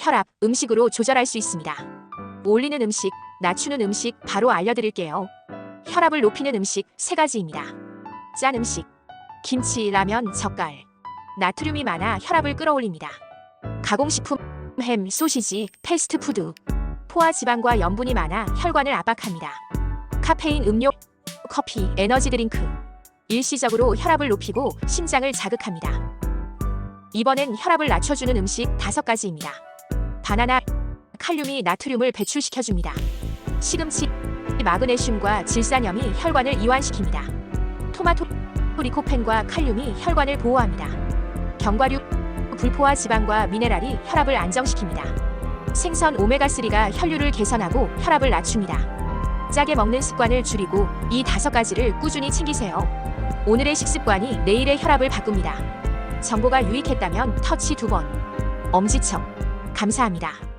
혈압, 음식으로 조절할 수 있습니다. 올리는 음식, 낮추는 음식 바로 알려드릴게요. 혈압을 높이는 음식 세 가지입니다. 짠 음식, 김치, 라면, 젓갈. 나트륨이 많아 혈압을 끌어올립니다. 가공식품, 햄, 소시지, 패스트푸드. 포화 지방과 염분이 많아 혈관을 압박합니다. 카페인 음료, 커피, 에너지 드링크. 일시적으로 혈압을 높이고 심장을 자극합니다. 이번엔 혈압을 낮춰주는 음식 다섯 가지입니다. 바나나, 칼륨이 나트륨을 배출시켜줍니다. 시금치, 마그네슘과 질산염이 혈관을 이완시킵니다. 토마토, 리코펜과 칼륨이 혈관을 보호합니다. 견과류, 불포화 지방과 미네랄이 혈압을 안정시킵니다. 생선 오메가3가 혈류를 개선하고 혈압을 낮춥니다. 짜게 먹는 습관을 줄이고 이 다섯 가지를 꾸준히 챙기세요. 오늘의 식습관이 내일의 혈압을 바꿉니다. 정보가 유익했다면 터치 두 번. 엄지척. 감사합니다.